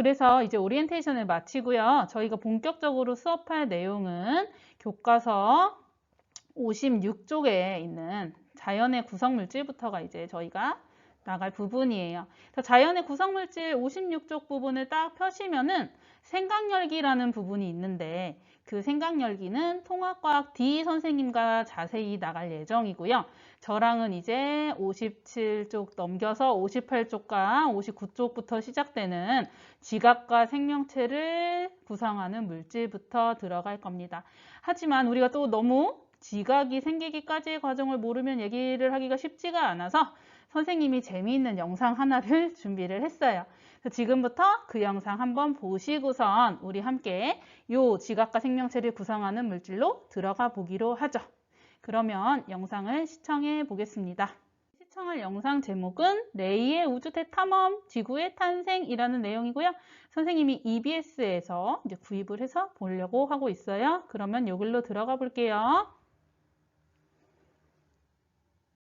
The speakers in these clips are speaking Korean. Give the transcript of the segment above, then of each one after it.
그래서 이제 오리엔테이션을 마치고요. 저희가 본격적으로 수업할 내용은 교과서 56쪽에 있는 자연의 구성물질부터가 이제 저희가 나갈 부분이에요. 자연의 구성물질 56쪽 부분을 딱 펴시면은 생각열기라는 부분이 있는데 그 생각열기는 통합과학 D 선생님과 자세히 나갈 예정이고요. 저랑은 이제 57쪽 넘겨서 58쪽과 59쪽부터 시작되는 지각과 생명체를 구성하는 물질부터 들어갈 겁니다. 하지만 우리가 또 너무 지각이 생기기까지의 과정을 모르면 얘기를 하기가 쉽지가 않아서 선생님이 재미있는 영상 하나를 준비를 했어요. 지금부터 그 영상 한번 보시고선 우리 함께 요 지각과 생명체를 구성하는 물질로 들어가 보기로 하죠. 그러면 영상을 시청해 보겠습니다. 시청할 영상 제목은 레이의 우주 대탐험 지구의 탄생이라는 내용이고요. 선생님이 EBS에서 이제 구입을 해서 보려고 하고 있어요. 그러면 여기로 들어가 볼게요.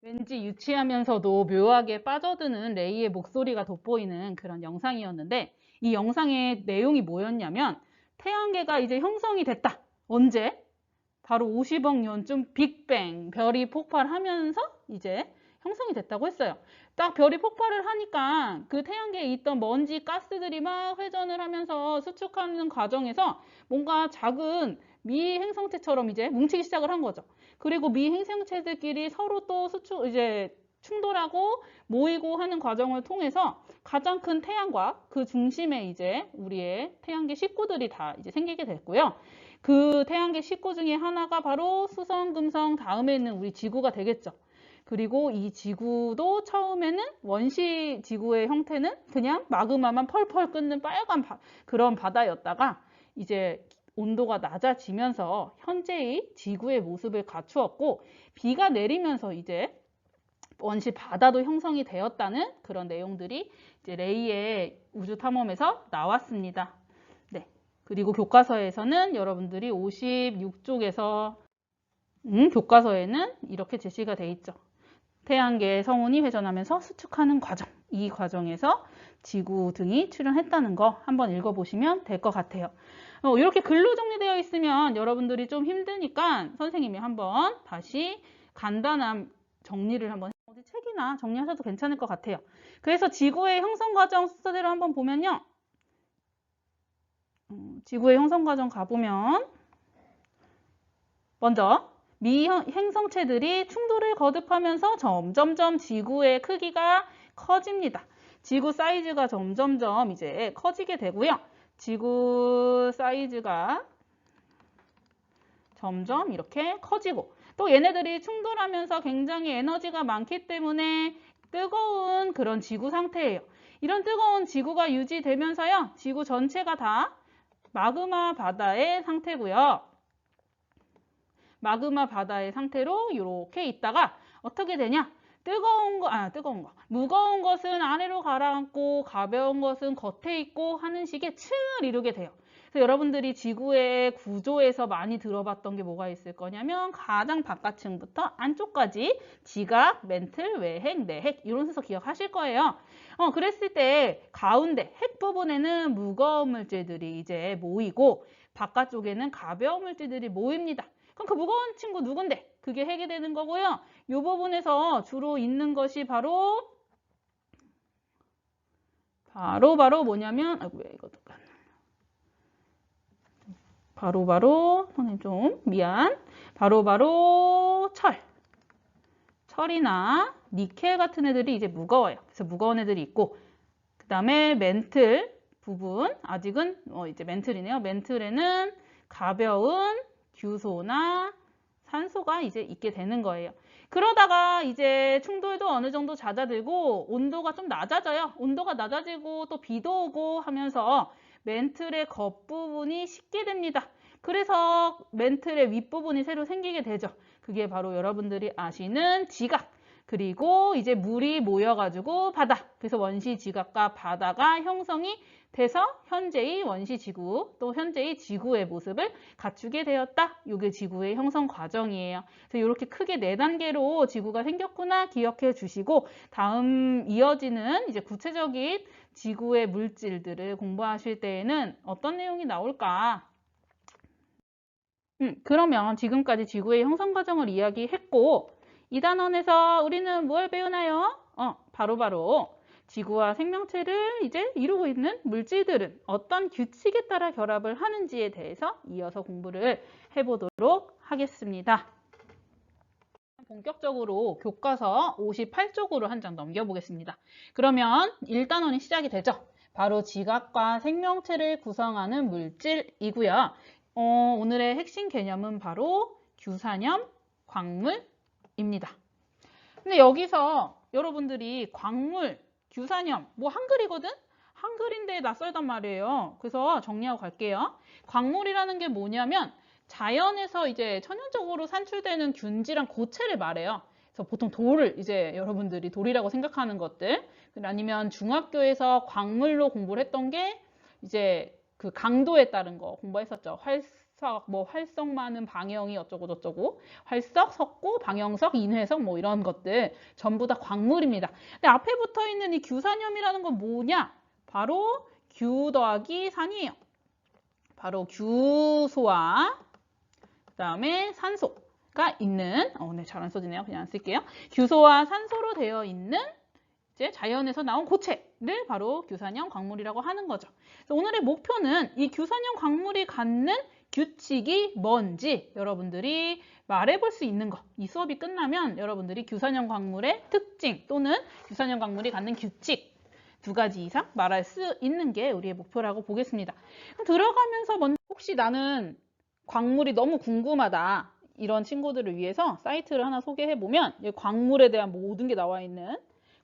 왠지 유치하면서도 묘하게 빠져드는 레이의 목소리가 돋보이는 그런 영상이었는데 이 영상의 내용이 뭐였냐면 태양계가 이제 형성이 됐다. 언제? 바로 50억 년쯤 빅뱅 별이 폭발하면서 이제 형성이 됐다고 했어요. 딱 별이 폭발을 하니까 그 태양계에 있던 먼지, 가스들이 막 회전을 하면서 수축하는 과정에서 뭔가 작은 미 행성체처럼 이제 뭉치기 시작을 한 거죠. 그리고 미 행성체들끼리 서로 또 수축 이제 충돌하고 모이고 하는 과정을 통해서 가장 큰 태양과 그 중심에 이제 우리의 태양계 식구들이 다 이제 생기게 됐고요. 그 태양계 식구 중에 하나가 바로 수성, 금성 다음에 있는 우리 지구가 되겠죠. 그리고 이 지구도 처음에는 원시 지구의 형태는 그냥 마그마만 펄펄 끓는 빨간 바, 그런 바다였다가 이제 온도가 낮아지면서 현재의 지구의 모습을 갖추었고 비가 내리면서 이제 원시 바다도 형성이 되었다는 그런 내용들이 이제 레이의 우주 탐험에서 나왔습니다. 네. 그리고 교과서에서는 여러분들이 56쪽에서 음, 교과서에는 이렇게 제시가 돼 있죠. 태양계의 성운이 회전하면서 수축하는 과정. 이 과정에서 지구 등이 출현했다는 거 한번 읽어보시면 될 것 같아요. 어, 이렇게 글로 정리되어 있으면 여러분들이 좀 힘드니까 선생님이 한번 다시 간단한 정리를 한번 어디 책이나 정리하셔도 괜찮을 것 같아요. 그래서 지구의 형성 과정 순서대로 한번 보면요. 음, 지구의 형성 과정 가보면 먼저 미 행성체들이 충돌을 거듭하면서 점점점 지구의 크기가 커집니다. 지구 사이즈가 점점점 이제 커지게 되고요. 지구 사이즈가 점점 이렇게 커지고 또 얘네들이 충돌하면서 굉장히 에너지가 많기 때문에 뜨거운 그런 지구 상태예요. 이런 뜨거운 지구가 유지되면서요. 지구 전체가 다 마그마 바다의 상태고요. 마그마 바다의 상태로 이렇게 있다가 어떻게 되냐? 뜨거운 거, 아, 뜨거운 거. 무거운 것은 아래로 가라앉고 가벼운 것은 겉에 있고 하는 식의 층을 이루게 돼요. 그래서 여러분들이 지구의 구조에서 많이 들어봤던 게 뭐가 있을 거냐면 가장 바깥층부터 안쪽까지 지각, 멘틀, 외핵, 내핵 이런 순서 기억하실 거예요. 어, 그랬을 때 가운데 핵 부분에는 무거운 물질들이 이제 모이고 바깥쪽에는 가벼운 물질들이 모입니다. 그럼 그 무거운 친구 누군데? 그게 핵이 되는 거고요. 이 부분에서 주로 있는 것이 바로 바로 바로 뭐냐면 아이고 왜 이거 똑같나 바로 바로 선생님 좀 미안 바로 바로 철 철이나 니켈 같은 애들이 이제 무거워요. 그래서 무거운 애들이 있고 그 다음에 멘틀 부분 아직은 어 이제 멘틀이네요. 멘틀에는 가벼운 규소나 산소가 이제 있게 되는 거예요. 그러다가 이제 충돌도 어느 정도 잦아들고 온도가 좀 낮아져요. 온도가 낮아지고 또 비도 오고 하면서 멘틀의 겉부분이 식게 됩니다. 그래서 멘틀의 윗부분이 새로 생기게 되죠. 그게 바로 여러분들이 아시는 지각. 그리고 이제 물이 모여가지고 바다. 그래서 원시 지각과 바다가 형성이 돼서 현재의 원시 지구 또 현재의 지구의 모습을 갖추게 되었다. 이게 지구의 형성 과정이에요. 그래서 이렇게 크게 네 단계로 지구가 생겼구나 기억해 주시고 다음 이어지는 이제 구체적인 지구의 물질들을 공부하실 때에는 어떤 내용이 나올까? 음, 그러면 지금까지 지구의 형성 과정을 이야기했고 이 단원에서 우리는 뭘 배우나요? 어, 바로 바로 지구와 생명체를 이제 이루고 있는 물질들은 어떤 규칙에 따라 결합을 하는지에 대해서 이어서 공부를 해보도록 하겠습니다. 본격적으로 교과서 58쪽으로 한 장 넘겨보겠습니다. 그러면 1단원이 시작이 되죠. 바로 지각과 생명체를 구성하는 물질이고요. 어, 오늘의 핵심 개념은 바로 규산염, 광물 입니다. 근데 여기서 여러분들이 광물, 규산염, 뭐 한글이거든? 한글인데 낯설단 말이에요. 그래서 정리하고 갈게요. 광물이라는 게 뭐냐면 자연에서 이제 천연적으로 산출되는 균질한 고체를 말해요. 그래서 보통 돌을 이제 여러분들이 돌이라고 생각하는 것들 아니면 중학교에서 광물로 공부를 했던 게 이제 그 강도에 따른 거 공부했었죠. 활석, 뭐 활성 많은 방형이 어쩌고 저쩌고 활석, 석고, 방형석, 인회석 뭐 이런 것들 전부 다 광물입니다. 근데 앞에 붙어 있는 이 규산염이라는 건 뭐냐? 바로 규 더하기 산이에요. 바로 규소와 그다음에 산소가 있는 어, 네, 잘 안 써지네요. 그냥 안 쓸게요. 규소와 산소로 되어 있는 이제 자연에서 나온 고체를 바로 규산염 광물이라고 하는 거죠. 오늘의 목표는 이 규산염 광물이 갖는 규칙이 뭔지 여러분들이 말해볼 수 있는 것. 이 수업이 끝나면 여러분들이 규산염 광물의 특징 또는 규산염 광물이 갖는 규칙 두 가지 이상 말할 수 있는 게 우리의 목표라고 보겠습니다. 그럼 들어가면서 먼저 혹시 나는 광물이 너무 궁금하다. 이런 친구들을 위해서 사이트를 하나 소개해 보면 광물에 대한 모든 게 나와 있는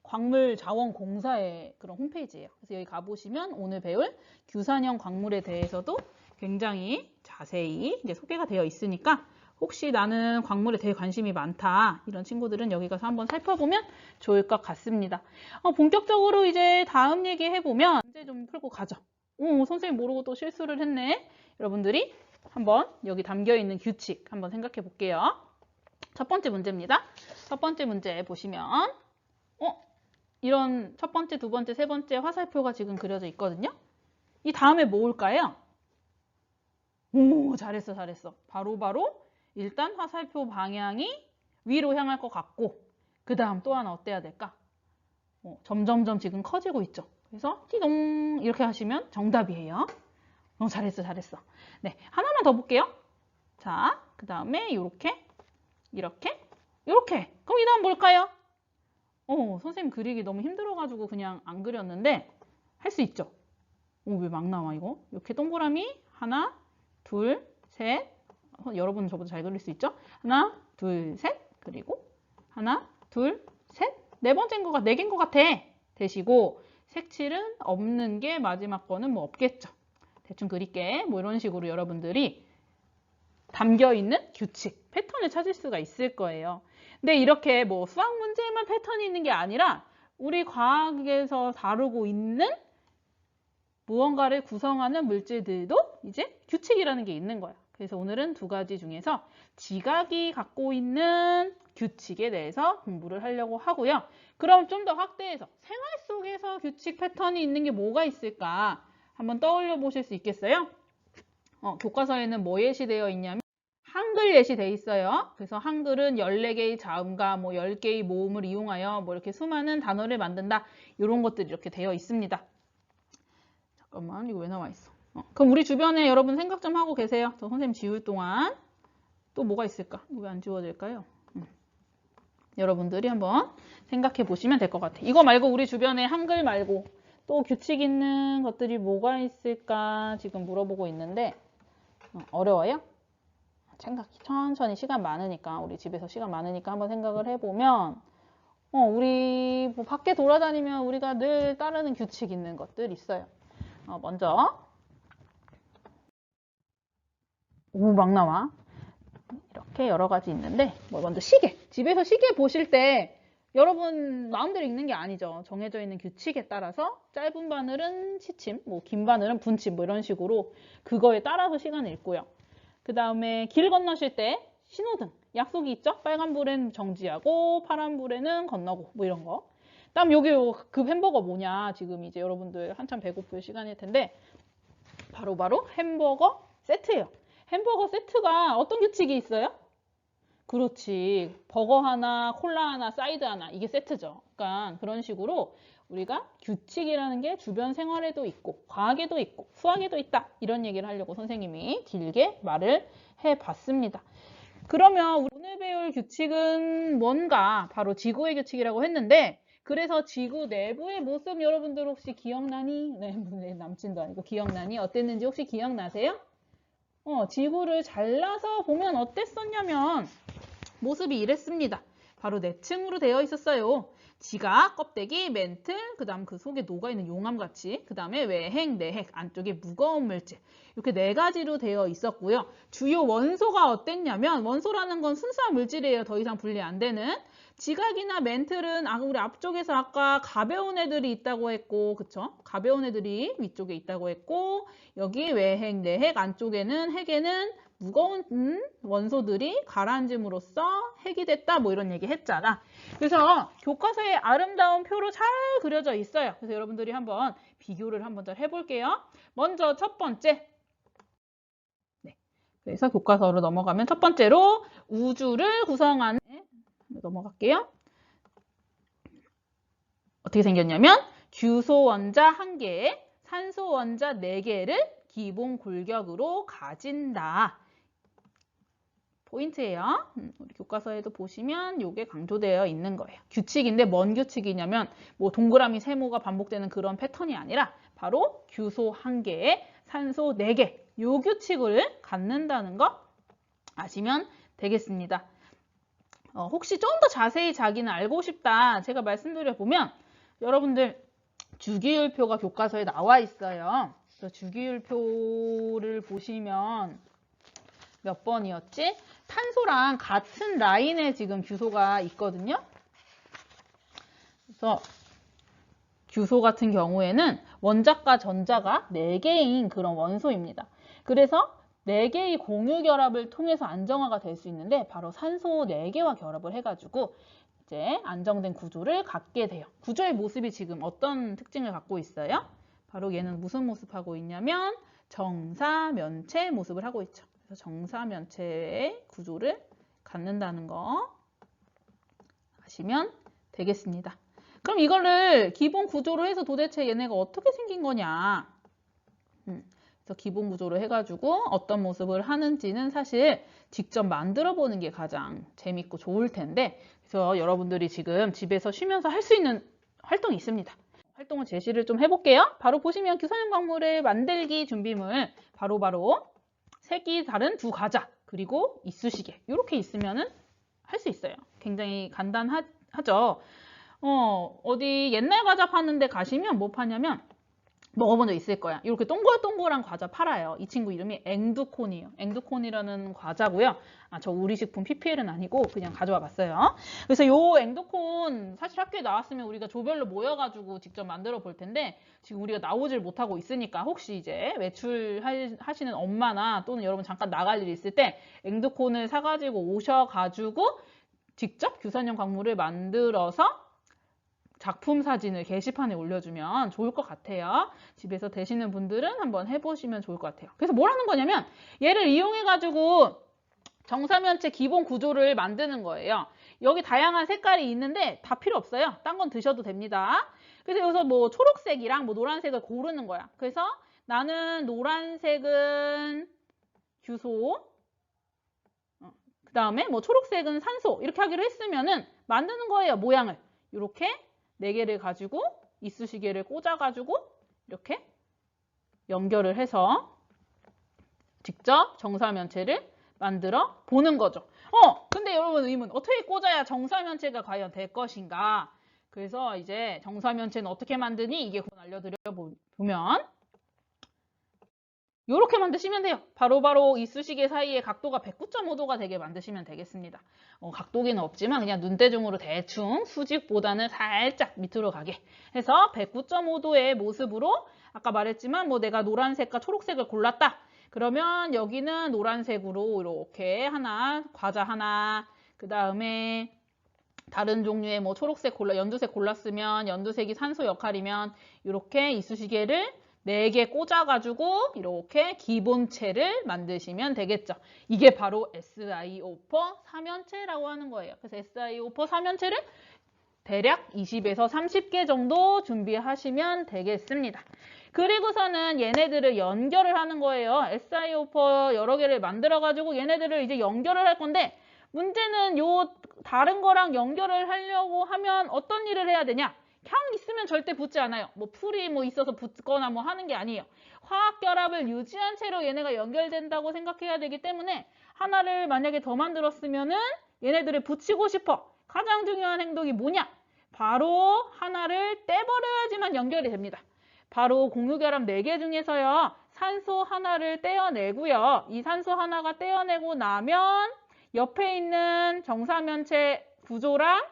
광물자원공사의 그런 홈페이지예요. 그래서 여기 가보시면 오늘 배울 규산형 광물에 대해서도 굉장히 자세히 이제 소개가 되어 있으니까 혹시 나는 광물에 되게 관심이 많다 이런 친구들은 여기 가서 한번 살펴보면 좋을 것 같습니다. 어, 본격적으로 이제 다음 얘기 해보면 문제 좀 풀고 가죠. 오, 선생님 모르고 또 실수를 했네. 여러분들이 한번 여기 담겨 있는 규칙 한번 생각해 볼게요. 첫 번째 문제입니다. 첫 번째 문제 보시면 어? 이런 첫 번째, 두 번째, 세 번째 화살표가 지금 그려져 있거든요. 이 다음에 뭐 올까요? 오, 잘했어, 잘했어. 바로바로 바로 일단 화살표 방향이 위로 향할 것 같고 그 다음 또 하나 어때야 될까? 어, 점점점 지금 커지고 있죠. 그래서 띠동 이렇게 하시면 정답이에요. 어, 잘했어, 잘했어. 네, 하나만 더 볼게요. 자, 그 다음에 이렇게, 이렇게, 이렇게. 그럼 이 다음 뭘까요? 어, 선생님 그리기 너무 힘들어가지고 그냥 안 그렸는데 할 수 있죠? 오, 왜 막 나와 이거? 이렇게 동그라미 하나, 둘, 셋. 어, 여러분 저보다 잘 그릴 수 있죠? 하나, 둘, 셋. 그리고 하나, 둘, 셋. 네 번째인 것 같아. 네 개인 것 같아. 되시고 색칠은 없는 게 마지막 거는 뭐 없겠죠. 대충 그릴게. 뭐 이런 식으로 여러분들이 담겨 있는 규칙, 패턴을 찾을 수가 있을 거예요. 근데 이렇게 뭐 수학 문제에만 패턴이 있는 게 아니라 우리 과학에서 다루고 있는 무언가를 구성하는 물질들도 이제 규칙이라는 게 있는 거야. 그래서 오늘은 두 가지 중에서 지각이 갖고 있는 규칙에 대해서 공부를 하려고 하고요. 그럼 좀 더 확대해서 생활 속에서 규칙 패턴이 있는 게 뭐가 있을까 한번 떠올려 보실 수 있겠어요? 어, 교과서에는 뭐 예시되어 있냐면 한글 예시돼 있어요. 그래서 한글은 14개의 자음과 뭐 10개의 모음을 이용하여 뭐 이렇게 수많은 단어를 만든다. 이런 것들이 이렇게 되어 있습니다. 잠깐만 이거 왜 나와 있어? 어, 그럼 우리 주변에 여러분 생각 좀 하고 계세요. 저 선생님 지울 동안 또 뭐가 있을까? 왜 안 지워질까요? 음. 여러분들이 한번 생각해 보시면 될 것 같아요. 이거 말고 우리 주변에 한글 말고 또 규칙 있는 것들이 뭐가 있을까 지금 물어보고 있는데 어, 어려워요? 생각 천천히 시간 많으니까 우리 집에서 시간 많으니까 한번 생각을 해보면 어, 우리 뭐 밖에 돌아다니면 우리가 늘 따르는 규칙 있는 것들 있어요. 어, 먼저 오 막 나와 이렇게 여러 가지 있는데 뭐 먼저 시계 집에서 시계 보실 때 여러분 마음대로 읽는 게 아니죠. 정해져 있는 규칙에 따라서 짧은 바늘은 시침, 뭐 긴 바늘은 분침 뭐 이런 식으로 그거에 따라서 시간을 읽고요. 그 다음에 길 건너실 때 신호등, 약속이 있죠? 빨간불엔 정지하고 파란불에는 건너고 뭐 이런 거. 다음 여기 그 햄버거 뭐냐? 지금 이제 여러분들 한참 배고플 시간일 텐데 바로 바로 햄버거 세트예요. 햄버거 세트가 어떤 규칙이 있어요? 그렇지. 버거 하나, 콜라 하나, 사이드 하나 이게 세트죠. 그러니까 그런 식으로 우리가 규칙이라는 게 주변 생활에도 있고 과학에도 있고 수학에도 있다. 이런 얘기를 하려고 선생님이 길게 말을 해 봤습니다. 그러면 우리 오늘 배울 규칙은 뭔가 바로 지구의 규칙이라고 했는데 그래서 지구 내부의 모습 여러분들 혹시 기억나니? 네, 네, 남친도 아니고 기억나니? 어땠는지 혹시 기억나세요? 어, 지구를 잘라서 보면 어땠었냐면 모습이 이랬습니다. 바로 네 층으로 되어 있었어요. 지각, 껍데기, 멘틀, 그 다음 그 속에 녹아있는 용암같이, 그 다음에 외핵, 내핵, 안쪽에 무거운 물질. 이렇게 네 가지로 되어 있었고요. 주요 원소가 어땠냐면, 원소라는 건 순수한 물질이에요. 더 이상 분리 안 되는. 지각이나 멘틀은 아, 우리 앞쪽에서 아까 가벼운 애들이 있다고 했고, 그쵸? 가벼운 애들이 위쪽에 있다고 했고, 여기 외핵, 내핵, 안쪽에는 핵에는 무거운 음, 원소들이 가라앉음으로써 핵이 됐다 뭐 이런 얘기 했잖아. 그래서 교과서에 아름다운 표로 잘 그려져 있어요. 그래서 여러분들이 한번 비교를 한번 잘 해볼게요. 먼저 첫 번째. 네. 그래서 교과서로 넘어가면 첫 번째로 우주를 구성하는 네, 넘어갈게요. 어떻게 생겼냐면 규소 원자 한 개에 산소 원자 네 개를 기본 골격으로 가진다. 포인트예요. 음, 우리 교과서에도 보시면 이게 강조되어 있는 거예요. 규칙인데 뭔 규칙이냐면 뭐 동그라미 세모가 반복되는 그런 패턴이 아니라 바로 규소 한 개에 산소 네 개. 요 규칙을 갖는다는 거 아시면 되겠습니다. 어, 혹시 좀 더 자세히 자기는 알고 싶다. 제가 말씀드려 보면 여러분들 주기율표가 교과서에 나와 있어요. 주기율표를 보시면 몇 번이었지? 탄소랑 같은 라인에 지금 규소가 있거든요. 그래서 규소 같은 경우에는 원자과 전자가 4개인 그런 원소입니다. 그래서 4개의 공유 결합을 통해서 안정화가 될 수 있는데 바로 산소 4개와 결합을 해가지고 이제 안정된 구조를 갖게 돼요. 구조의 모습이 지금 어떤 특징을 갖고 있어요? 바로 얘는 무슨 모습하고 있냐면 정사 면체 모습을 하고 있죠. 그래서 정사면체의 구조를 갖는다는 거 아시면 되겠습니다. 그럼 이거를 기본 구조로 해서 도대체 얘네가 어떻게 생긴 거냐? 음, 그래서 기본 구조로 해가지고 어떤 모습을 하는지는 사실 직접 만들어 보는 게 가장 재밌고 좋을 텐데 그래서 여러분들이 지금 집에서 쉬면서 할 수 있는 활동이 있습니다. 활동을 제시를 좀 해볼게요. 바로 보시면 규선형 광물의 만들기 준비물 바로바로 색이 다른 두 과자 그리고 이쑤시개 이렇게 있으면은 할 수 있어요. 굉장히 간단하죠. 어, 어디 옛날 과자 파는 데 가시면 뭐 파냐면 먹어본 적 있을 거야. 이렇게 동글동글한 과자 팔아요. 이 친구 이름이 앵두콘이에요. 앵두콘이라는 과자고요. 아, 저 우리 식품 PPL은 아니고 그냥 가져와 봤어요. 그래서 요 앵두콘 사실 학교에 나왔으면 우리가 조별로 모여가지고 직접 만들어 볼 텐데 지금 우리가 나오질 못하고 있으니까 혹시 이제 외출하시는 엄마나 또는 여러분 잠깐 나갈 일 있을 때 앵두콘을 사가지고 오셔가지고 직접 규산형 광물을 만들어서 작품 사진을 게시판에 올려주면 좋을 것 같아요. 집에서 되시는 분들은 한번 해보시면 좋을 것 같아요. 그래서 뭘 하는 거냐면 얘를 이용해가지고 정사면체 기본 구조를 만드는 거예요. 여기 다양한 색깔이 있는데 다 필요 없어요. 딴 건 드셔도 됩니다. 그래서 여기서 뭐 초록색이랑 뭐 노란색을 고르는 거야. 그래서 나는 노란색은 규소, 그 다음에 뭐 초록색은 산소 이렇게 하기로 했으면은 만드는 거예요. 모양을. 이렇게 네 개를 가지고 이쑤시개를 꽂아가지고 이렇게 연결을 해서 직접 정사면체를 만들어 보는 거죠. 어, 근데 여러분 의문 어떻게 꽂아야 정사면체가 과연 될 것인가? 그래서 이제 정사면체는 어떻게 만드니? 이게 곧 알려드려 보면 이렇게 만드시면 돼요. 바로바로 이 수시계 사이에 각도가 109.5도가 되게 만드시면 되겠습니다. 어, 각도기는 없지만 그냥 눈대중으로 대충 수직보다는 살짝 밑으로 가게 해서 109.5도의 모습으로 아까 말했지만 뭐 내가 노란색과 초록색을 골랐다. 그러면 여기는 노란색으로 이렇게 하나, 과자 하나, 그 다음에 다른 종류의 뭐 초록색 골라, 연두색 골랐으면 연두색이 산소 역할이면 이렇게 이쑤시개를 4개 꽂아가지고 이렇게 기본체를 만드시면 되겠죠. 이게 바로 SIO퍼 사면체라고 하는 거예요. 그래서 SIO퍼 사면체를 대략 20에서 30개 정도 준비하시면 되겠습니다. 그리고서는 얘네들을 연결을 하는 거예요. SIO퍼 여러 개를 만들어가지고 얘네들을 이제 연결을 할 건데 문제는 요 다른 거랑 연결을 하려고 하면 어떤 일을 해야 되냐? 향 있으면 절대 붙지 않아요. 뭐 풀이 뭐 있어서 붙거나 뭐 하는 게 아니에요. 화학 결합을 유지한 채로 얘네가 연결된다고 생각해야 되기 때문에 하나를 만약에 더 만들었으면은 얘네들을 붙이고 싶어. 가장 중요한 행동이 뭐냐? 바로 하나를 떼버려야지만 연결이 됩니다. 바로 공유결합 4개 중에서요. 산소 하나를 떼어내고요. 이 산소 하나가 떼어내고 나면 옆에 있는 정사면체 구조랑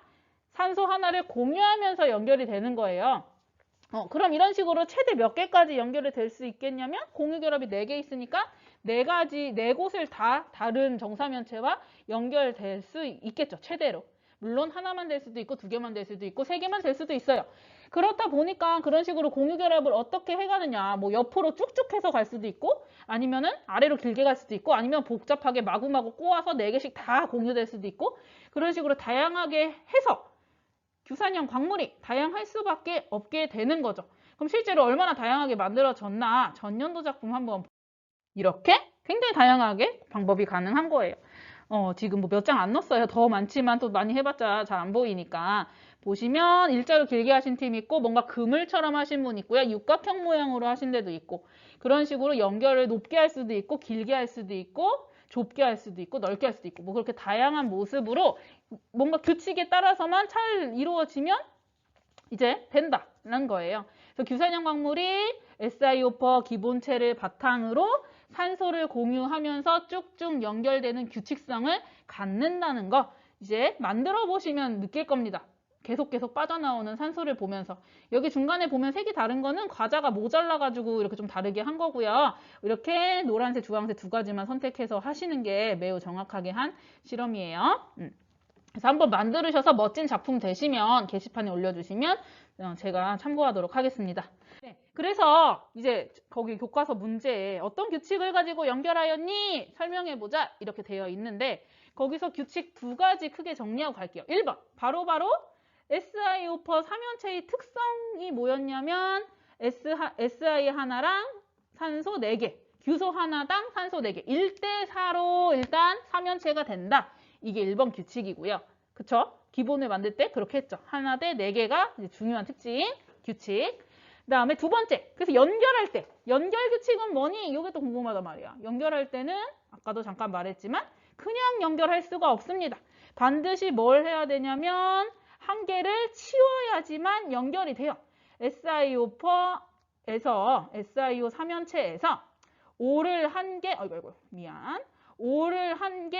산소 하나를 공유하면서 연결이 되는 거예요. 어, 그럼 이런 식으로 최대 몇 개까지 연결이 될 수 있겠냐면 공유결합이 4개 있으니까 네 가지, 네 곳을 다 다른 정사면체와 연결될 수 있겠죠. 최대로. 물론 하나만 될 수도 있고 두 개만 될 수도 있고 세 개만 될 수도 있어요. 그렇다 보니까 그런 식으로 공유결합을 어떻게 해가느냐 뭐 옆으로 쭉쭉 해서 갈 수도 있고 아니면은 아래로 길게 갈 수도 있고 아니면 복잡하게 마구마구 꼬아서 네 개씩 다 공유될 수도 있고 그런 식으로 다양하게 해서 규산형 광물이 다양할 수밖에 없게 되는 거죠. 그럼 실제로 얼마나 다양하게 만들어졌나 전년도 작품 한번 이렇게 굉장히 다양하게 방법이 가능한 거예요. 어, 지금 뭐 몇 장 안 넣었어요. 더 많지만 또 많이 해봤자 잘 안 보이니까. 보시면 일자로 길게 하신 팀 있고 뭔가 그물처럼 하신 분 있고요. 육각형 모양으로 하신 데도 있고 그런 식으로 연결을 높게 할 수도 있고 길게 할 수도 있고 좁게 할 수도 있고 넓게 할 수도 있고 뭐 그렇게 다양한 모습으로 뭔가 규칙에 따라서만 잘 이루어지면 이제 된다는 거예요. 그래서 규산형 광물이 SiO퍼 기본체를 바탕으로 산소를 공유하면서 쭉쭉 연결되는 규칙성을 갖는다는 거 이제 만들어 보시면 느낄 겁니다. 계속 계속 빠져나오는 산소를 보면서 여기 중간에 보면 색이 다른 거는 과자가 모자라 가지고 이렇게 좀 다르게 한 거고요. 이렇게 노란색, 주황색 두 가지만 선택해서 하시는 게 매우 정확하게 한 실험이에요. 음. 그래서 한번 만들으셔서 멋진 작품 되시면 게시판에 올려주시면 어, 제가 참고하도록 하겠습니다. 네, 그래서 이제 거기 교과서 문제에 어떤 규칙을 가지고 연결하였니? 설명해보자 이렇게 되어 있는데 거기서 규칙 두 가지 크게 정리하고 갈게요. 1번 바로바로 SI오퍼 삼연체의 특성이 뭐였냐면 SI 하나랑 산소 4개 규소 하나당 산소 4개 1대4로 일단 삼연체가 된다. 이게 1번 규칙이고요. 그쵸? 기본을 만들 때 그렇게 했죠. 하나 대 4개가 중요한 특징, 규칙. 그 다음에 두 번째, 그래서 연결할 때 연결 규칙은 뭐니? 이게 또 궁금하단 말이야. 연결할 때는 아까도 잠깐 말했지만 그냥 연결할 수가 없습니다. 반드시 뭘 해야 되냐면 한 개를 치워야지만 연결이 돼요. SIO퍼에서 SIO 삼연체에서 O를 한 개, 아이고 아이고 미안. O를 한 개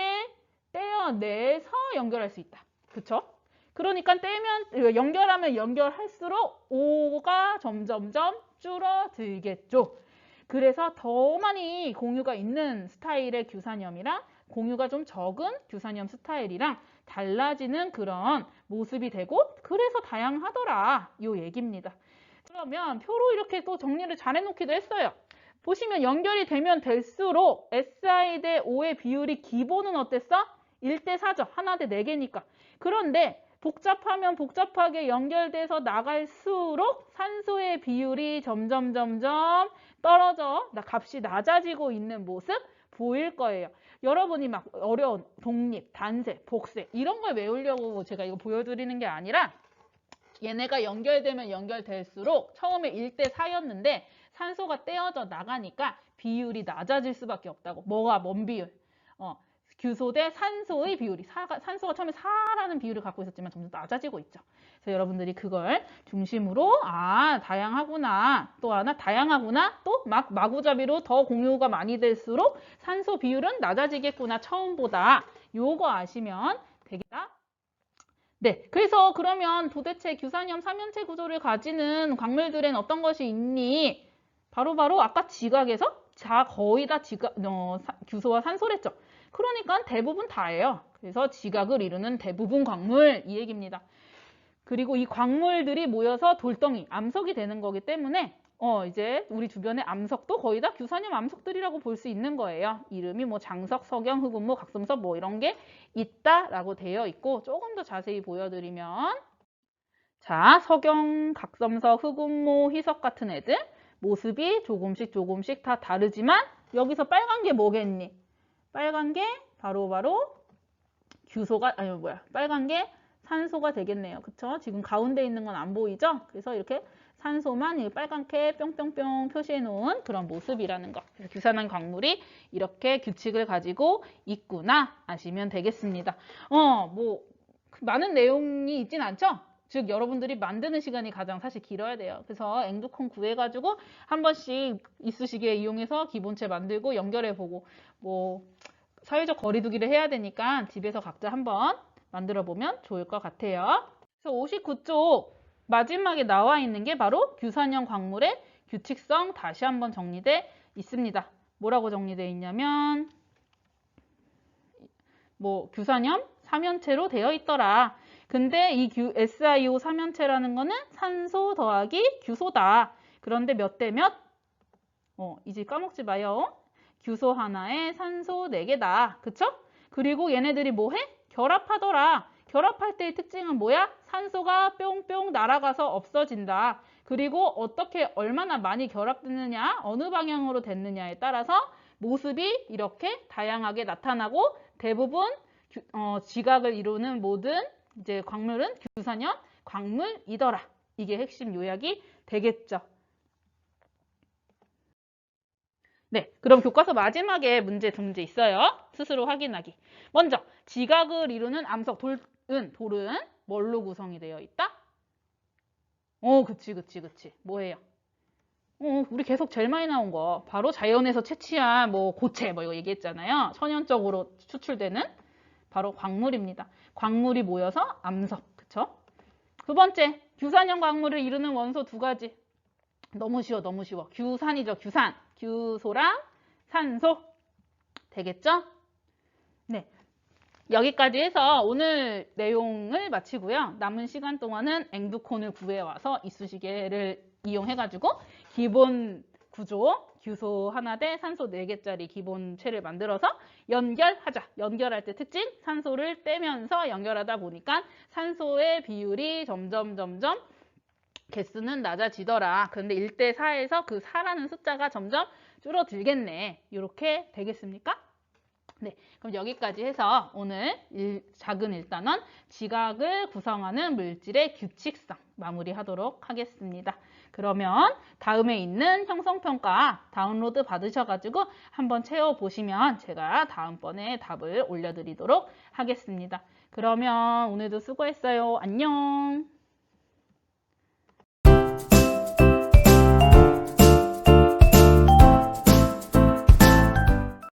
떼어내서 연결할 수 있다. 그쵸? 그러니까 떼면 연결하면 연결할수록 O가 점점점 줄어들겠죠. 그래서 더 많이 공유가 있는 스타일의 규산염이랑 공유가 좀 적은 규산염 스타일이랑 달라지는 그런 모습이 되고 그래서 다양하더라 이 얘기입니다. 그러면 표로 이렇게 또 정리를 잘 해놓기도 했어요. 보시면 연결이 되면 될수록 SI 대 O의 비율이 기본은 어땠어? 1대 4죠. 하나 대 4개니까. 그런데 복잡하면 복잡하게 연결돼서 나갈수록 산소의 비율이 점점 점점 떨어져 값이 낮아지고 있는 모습 보일 거예요. 여러분이 막 어려운 독립, 단세, 복세 이런 걸 외우려고 제가 이거 보여드리는 게 아니라 얘네가 연결되면 연결될수록 처음에 1대 4였는데 산소가 떼어져 나가니까 비율이 낮아질 수밖에 없다고. 뭐가 뭔 비율? 어, 규소 대 산소의 비율이 사가, 산소가 처음에 4라는 비율을 갖고 있었지만 점점 낮아지고 있죠. 그래서 여러분들이 그걸 중심으로 아 다양하구나 또 하나 다양하구나 또 막 마구잡이로 더 공유가 많이 될수록 산소 비율은 낮아지겠구나 처음보다 요거 아시면 되겠다. 네, 그래서 그러면 도대체 규산염 삼연체 구조를 가지는 광물들엔 어떤 것이 있니? 바로바로 아까 지각에서 자 거의 다 지각, 어, 사- 규소와 산소랬죠. 그러니까 대부분 다예요. 그래서 지각을 이루는 대부분 광물 이 얘기입니다. 그리고 이 광물들이 모여서 돌덩이, 암석이 되는 거기 때문에 어 이제 우리 주변의 암석도 거의 다 규산염 암석들이라고 볼 수 있는 거예요. 이름이 뭐 장석, 석영, 흑운모, 각성석 뭐 이런 게 있다라고 되어 있고 조금 더 자세히 보여드리면 자 석영, 각성석, 흑운모, 희석 같은 애들 모습이 조금씩 조금씩 다 다르지만 여기서 빨간 게 뭐겠니? 빨간 게 바로 바로 규소가 아니 뭐야 빨간 게 산소가 되겠네요. 그쵸? 지금 가운데 있는 건 안 보이죠? 그래서 이렇게 산소만 이 빨갛게 뿅뿅뿅 표시해 놓은 그런 모습이라는 거. 그래서 규산한 광물이 이렇게 규칙을 가지고 있구나 아시면 되겠습니다. 어, 뭐 많은 내용이 있진 않죠? 즉 여러분들이 만드는 시간이 가장 사실 길어야 돼요. 그래서 앵두콘 구해가지고 한 번씩 이쑤시개 이용해서 기본체 만들고 연결해보고 뭐 사회적 거리두기를 해야 되니까 집에서 각자 한번 만들어 보면 좋을 것 같아요. 그래서 59쪽 마지막에 나와 있는 게 바로 규산형 광물의 규칙성 다시 한번 정리돼 있습니다. 뭐라고 정리되어 있냐면 뭐 규산염 삼연체로 되어 있더라. 근데 이 규, SiO 삼연체라는 거는 산소 더하기 규소다. 그런데 몇 대 몇? 어, 이제 까먹지 마요. 규소 하나에 산소 4개다. 그쵸? 그리고 얘네들이 뭐 해? 결합하더라. 결합할 때의 특징은 뭐야? 산소가 뿅뿅 날아가서 없어진다. 그리고 어떻게 얼마나 많이 결합됐느냐, 어느 방향으로 됐느냐에 따라서 모습이 이렇게 다양하게 나타나고 대부분 규- 어, 지각을 이루는 모든 이제 광물은 규산염 광물이더라. 이게 핵심 요약이 되겠죠. 네, 그럼 교과서 마지막에 문제 두 문제 있어요. 스스로 확인하기. 먼저 지각을 이루는 암석 돌은 돌은 뭘로 구성이 되어 있다? 어, 그치, 그치, 그치. 뭐예요? 어, 우리 계속 제일 많이 나온 거 바로 자연에서 채취한 뭐 고체 뭐 이거 얘기했잖아요. 천연적으로 추출되는 바로 광물입니다. 광물이 모여서 암석, 그쵸? 두 번째, 규산형 광물을 이루는 원소 두 가지. 너무 쉬워, 너무 쉬워. 규산이죠, 규산. 규소랑 산소. 되겠죠? 네. 여기까지 해서 오늘 내용을 마치고요. 남은 시간 동안은 앵두콘을 구해와서 이쑤시개를 이용해가지고 기본 구조, 규소 하나 대 산소 4개짜리 기본체를 만들어서 연결하자. 연결할 때 특징, 산소를 떼면서 연결하다 보니까 산소의 비율이 점점 점점 개수는 낮아지더라. 그런데 1대 4에서 그 4라는 숫자가 점점 줄어들겠네. 이렇게 되겠습니까? 네, 그럼 여기까지 해서 오늘 일- 작은 일단원 지각을 구성하는 물질의 규칙성 마무리하도록 하겠습니다. 그러면 다음에 있는 형성평가 다운로드 받으셔가지고 한번 채워보시면 제가 다음번에 답을 올려드리도록 하겠습니다. 그러면 오늘도 수고했어요. 안녕.